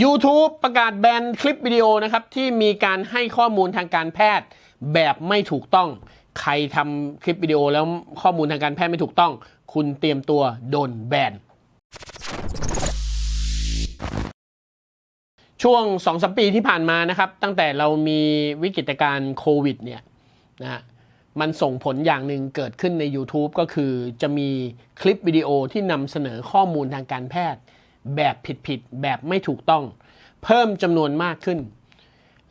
YouTube ประกาศแบนคลิปวิดีโอนะครับที่มีการให้ข้อมูลทางการแพทย์แบบไม่ถูกต้อง ใครทำคลิปวิดีโอแล้วข้อมูลทางการแพทย์ไม่ถูกต้อง คุณเตรียมตัวโดนแบนช่วง2อสปีที่ผ่านมานะครับ ตั้งแต่เรามีวิกฤตการณ์โควิดเนี่ยนะฮะมันส่งผลอย่างหนึ่งเกิดขึ้นใน YouTube ก็คือจะมีคลิปวิดีโอที่นำเสนอข้อมูลทางการแพทย์ แบบผิดๆแบบไม่ถูกต้อง เพิ่มจำนวนมากขึ้น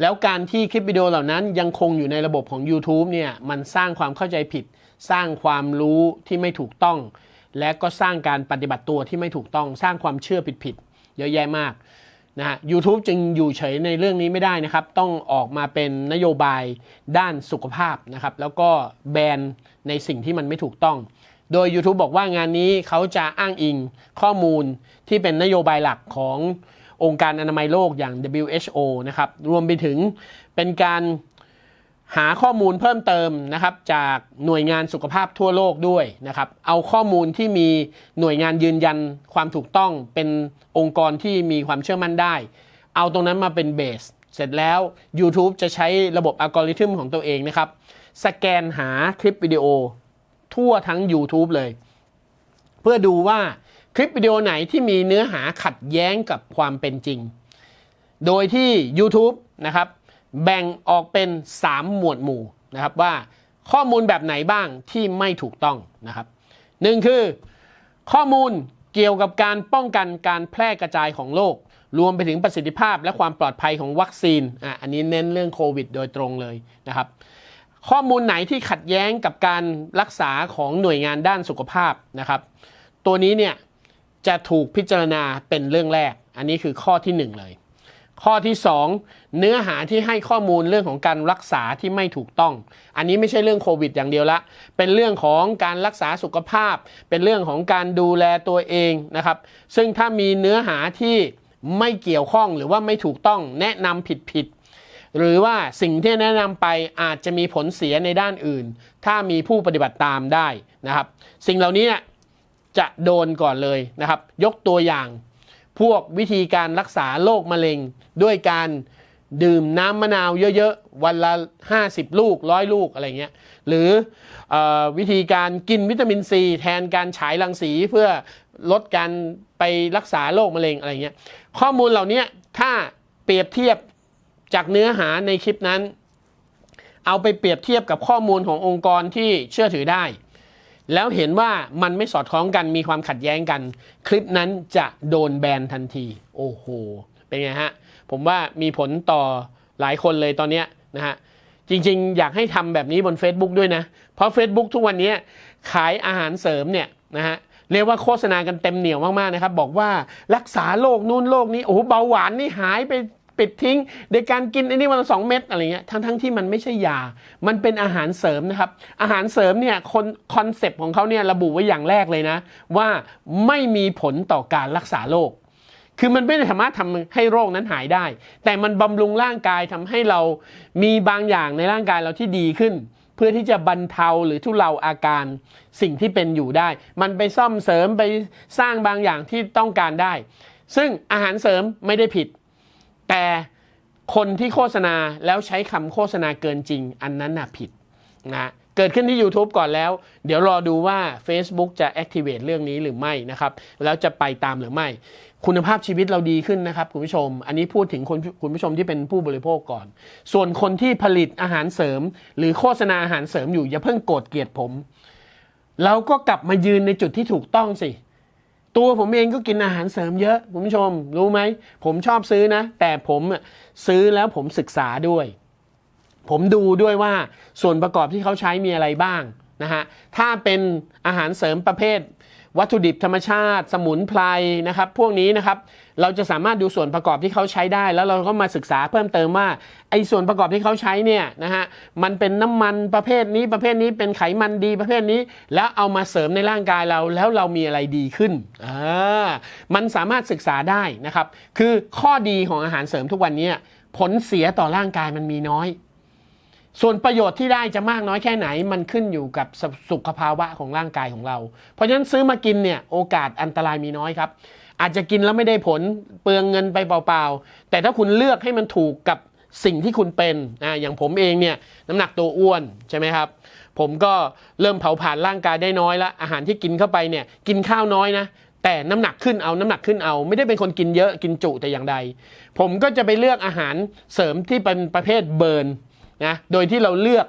แล้วการที่คลิปวิดีโอเหล่านั้นยังคงอยู่ในระบบของ YouTube เนี่ยมันสร้างความเข้าใจผิด สร้างความรู้ที่ไม่ถูกต้อง และก็สร้างการปฏิบัติตัวที่ไม่ถูกต้อง สร้างความเชื่อผิดๆเยอะแยะมากนะฮะ YouTube จึงอยู่เฉยในเรื่องนี้ไม่ได้นะครับ ต้องออกมาเป็นนโยบายด้านสุขภาพนะครับ แล้วก็แบนในสิ่งที่มันไม่ถูกต้อง โดย YouTube บอกว่างานนี้เขาจะอ้างอิงข้อมูลที่เป็นนโยบายหลักขององค์การอนามัยโลกอย่าง WHO นะครับ รวมไปถึงเป็นการหาข้อมูลเพิ่มเติมนะครับ จากหน่วยงานสุขภาพทั่วโลกด้วยนะครับ เอาข้อมูลที่มีหน่วยงานยืนยันความถูกต้องเป็นองค์กรที่มีความเชื่อมั่นได้ เอาตรงนั้นมาเป็นเบส เสร็จแล้ว YouTube จะใช้ระบบอัลกอริทึมของตัวเองนะครับ สแกนหาคลิปวิดีโอ ทั่วทั้ง YouTube เลย เพื่อดูว่าคลิปวิดีโอไหนที่มีเนื้อหาขัดแย้งกับความเป็นจริง โดยที่ YouTube นะครับ แบ่งออกเป็น 3 หมวดหมู่นะครับว่าข้อมูลแบบไหนบ้างที่ไม่ถูกต้องนะครับหนึ่งคือ ข้อมูลเกี่ยวกับการป้องกันการแพร่กระจายของโรครวมไปถึงประสิทธิภาพและความปลอดภัยของวัคซีนอะอันนี้เน้นเรื่องโควิดโดยตรงเลยนะครับ ข้อมูลไหนที่ขัดแย้งกับการรักษาของหน่วยงานด้านสุขภาพนะครับ ตัวนี้เนี่ยจะถูกพิจารณาเป็นเรื่องแรก อันนี้คือข้อที่ 1 เลย ข้อที่ 2 เนื้อหาที่ให้ข้อมูลเรื่องของการรักษาที่ไม่ถูกต้อง อันนี้ไม่ใช่เรื่องโควิดอย่างเดียวละ เป็นเรื่องของการรักษาสุขภาพ เป็นเรื่องของการดูแลตัวเองนะครับ ซึ่งถ้ามีเนื้อหาที่ไม่เกี่ยวข้องหรือว่าไม่ถูกต้องแนะนำผิดผิด หรือว่าสิ่งที่แนะนำไปอาจจะมีผลเสียในด้านอื่น ถ้ามีผู้ปฏิบัติตามได้นะครับ สิ่งเหล่านี้จะโดนก่อนเลยนะครับ ยกตัวอย่าง พวกวิธีการรักษาโรคมะเร็ง ด้วยการดื่มน้ำมะนาวเยอะๆ วันละ 50 ลูกร้อยลูกอะไรเงี้ย หรือเออวิธีการกินวิตามินซีแทนการฉายรังสีเพื่อลดการไปรักษาโรคมะเร็งอะไรเงี้ย ข้อมูลเหล่านี้ถ้าเปรียบเทียบ จากเนื้อหาในคลิปนั้น เอาไปเปรียบเทียบกับข้อมูลขององค์กรที่เชื่อถือได้ แล้วเห็นว่ามันไม่สอดคล้องกันมีความขัดแย้งกัน คลิปนั้นจะโดนแบนทันที โอ้โห เป็นไงฮะ ผมว่ามีผลต่อหลายคนเลยตอนนี้นะฮะจริงๆ อยากให้ทำแบบนี้บน Facebook ด้วยนะ เพราะ Facebook ทุกวันนี้ขายอาหารเสริมเนี่ยนะฮะเรียกว่าโฆษณากันเต็มเหนียวมากๆนะครับ บอกว่ารักษาโรคนู่นโรคนี้โอ้โหเบาหวานนี่หายไป ปิดทิ้งโดยการกินอันนี้วันละสองเม็ดอะไรเงี้ยทั้งๆที่มันไม่ใช่ยา มันเป็นอาหารเสริมนะครับ อาหารเสริมเนี่ยคนคอนเซปต์ของเขาเนี่ยระบุไว้อย่างแรกเลยนะ ว่าไม่มีผลต่อการรักษาโรคคือมันไม่สามารถทำให้โรคนั้นหายได้ แต่มันบำรุงร่างกายทำให้เรามีบางอย่างในร่างกายเราที่ดีขึ้น เพื่อที่จะบรรเทาหรือทุเลาอาการสิ่งที่เป็นอยู่ได้ มันไปซ่อมเสริมไปสร้างบางอย่างที่ต้องการได้ ซึ่งอาหารเสริมไม่ได้ผิด แต่คนที่โฆษณาแล้วใช้คำโฆษณาเกินจริง อันนั้นน่ะผิดนะเกิดขึ้นที่ YouTube ก่อนแล้ว เดี๋ยวรอดูว่า Facebook จะ activate เรื่องนี้หรือไม่นะครับแล้วจะไปตามหรือไม่ คุณภาพชีวิตเราดีขึ้นนะครับคุณผู้ชม อันนี้พูดถึงคนคุณผู้ชมที่เป็นผู้บริโภคก่อน ส่วนคนที่ผลิตอาหารเสริม หรือโฆษณาอาหารเสริมอยู่อย่าเพิ่งโกรธเกลียดผม เราก็กลับมายืนในจุดที่ถูกต้องสิ ตัวผมเองก็กินอาหารเสริมเยอะคุณผู้ชม รู้ไหม ผมชอบซื้อนะ แต่ผมซื้อแล้วผมศึกษาด้วย ผมดูด้วยว่าส่วนประกอบที่เขาใช้มีอะไรบ้างนะฮะถ้าเป็นอาหารเสริมประเภท วัตถุดิบธรรมชาติ สมุนไพรนะครับ พวกนี้นะครับเราจะสามารถดูส่วนประกอบที่เขาใช้ได้ แล้วเราก็มาศึกษาเพิ่มเติมว่าไอ้ส่วนประกอบที่เขาใช้เนี่ยนะฮะมันเป็นน้ำมันประเภทนี้ประเภทนี้เป็นไขมันดีประเภทนี้ แล้วเอามาเสริมในร่างกายเราแล้วเรามีอะไรดีขึ้นอ่ามันสามารถศึกษาได้นะครับ คือข้อดีของอาหารเสริมทุกวันนี้ผลเสียต่อร่างกายมันมีน้อย ส่วนประโยชน์ที่ได้จะมากน้อยแค่ไหน มันขึ้นอยู่กับสสุขภาวะของร่างกายของเรา เพราะฉะนั้นซื้อมากินเนี่ยโอกาสอันตรายมีน้อยครับ อาจจะกินแล้วไม่ได้ผลเปลืองเงินไปเปล่าๆ แต่ถ้าคุณเลือกให้มันถูกกับสิ่งที่คุณเป็นอ่าอย่างผมเองเนี่ยน้ำหนักตัวอ้วนใช่ไหมครับ ผมก็เริ่มเผาผลาญร่างกายได้น้อยละอาหารที่กินเข้าไปเนี่ยกินข้าวน้อยนะแต่น้ำหนักขึ้นเอาน้ำหนักขึ้นเอา ไม่ได้เป็นคนกินเยอะกินจุแต่อย่างใด ผมก็จะไปเลือกอาหารเสริมที่เป็นประเภทเบิร์น นะโดยที่เราเลือก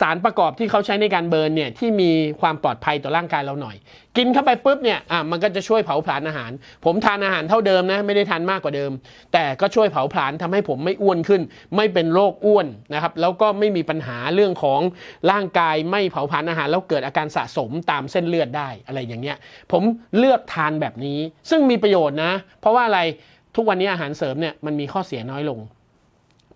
สารประกอบที่เขาใช้ในการเบิร์นเนี่ยที่มีความปลอดภัยต่อร่างกายเราหน่อย กินเข้าไปปุ๊บเนี่ยอะมันก็จะช่วยเผาผลาญอาหาร ผมทานอาหารเท่าเดิมนะไม่ได้ทานมากกว่าเดิม แต่ก็ช่วยเผาผลาญทำให้ผมไม่อ้วนขึ้น ไม่เป็นโรคอ้วนนะครับแล้วก็ไม่มีปัญหาเรื่องของร่างกายไม่เผาผลาญอาหารแล้วเกิดอาการสะสมตามเส้นเลือดได้อะไรอย่างเงี้ยผมเลือกทานแบบนี้ ซึ่งมีประโยชน์นะ เพราะว่าอะไรทุกวันนี้อาหารเสริมเนี่ยมันมีข้อเสียน้อยลง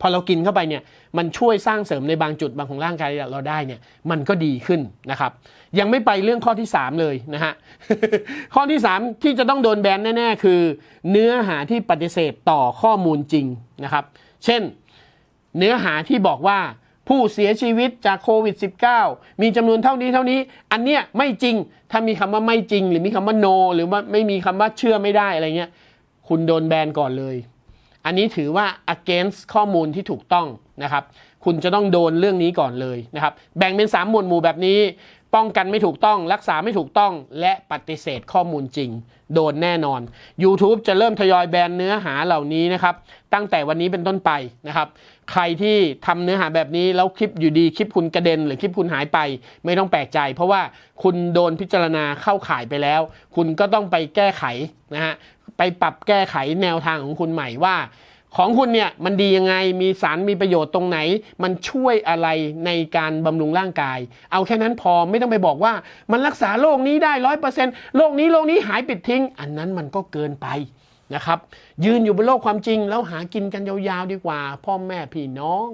พอเรากินเข้าไปเนี่ยมันช่วยสร้างเสริมในบางจุดบางของร่างกายเราได้เนี่ยมันก็ดีขึ้นนะครับ ยังไม่ไปเรื่องข้อที่ 3 เลยนะฮะข้อที่ 3 ที่จะต้องโดนแบนแน่ๆ คือ เนื้อหาที่ปฏิเสธต่อข้อมูลจริงนะครับ เช่น เนื้อหาที่บอกว่าผู้เสียชีวิตจากโควิด -19 มีจำนวนเท่านี้เท่านี้ อันเนี้ยไม่จริง ถ้ามีคำว่าไม่จริง หรือมีคำว่า no หรือว่าไม่มีคำว่าเชื่อไม่ได้อะไรเงี้ย คุณโดนแบนก่อนเลย อันนี้ถือว่า against ข้อมูลที่ถูกต้องนะครับ คุณจะต้องโดนเรื่องนี้ก่อนเลยนะครับ แบ่งเป็น 3 หมวดหมู่แบบนี้ ป้องกันไม่ถูกต้อง รักษาไม่ถูกต้อง และปฏิเสธข้อมูลจริง โดนแน่นอน YouTube จะเริ่มทยอยแบนเนื้อหาเหล่านี้นะครับ ตั้งแต่วันนี้เป็นต้นไปนะครับ ใครที่ทำเนื้อหาแบบนี้แล้วคลิปอยู่ดีคลิปคุณกระเด็น หรือคลิปคุณหายไป ไม่ต้องแปลกใจ เพราะว่าคุณโดนพิจารณาเข้าข่ายไปแล้ว คุณก็ต้องไปแก้ไขนะฮะ ไปปรับแก้ไขแนวทางของคุณใหม่ว่า ของคุณเนี่ยมันดียังไงมีสารมีประโยชน์ตรงไหน มันช่วยอะไรในการบำรุงร่างกาย เอาแค่นั้นพอไม่ต้องไปบอกว่า มันรักษาโรคนี้ได้ร้อยเปอร์เซ็นต์โรคนี้โรคนี้หายปิดทิ้ง อันนั้นมันก็เกินไปนะครับยืนอยู่บนโลกความจริงแล้วหากินกันยาวๆดีกว่า พ่อแม่พี่น้อง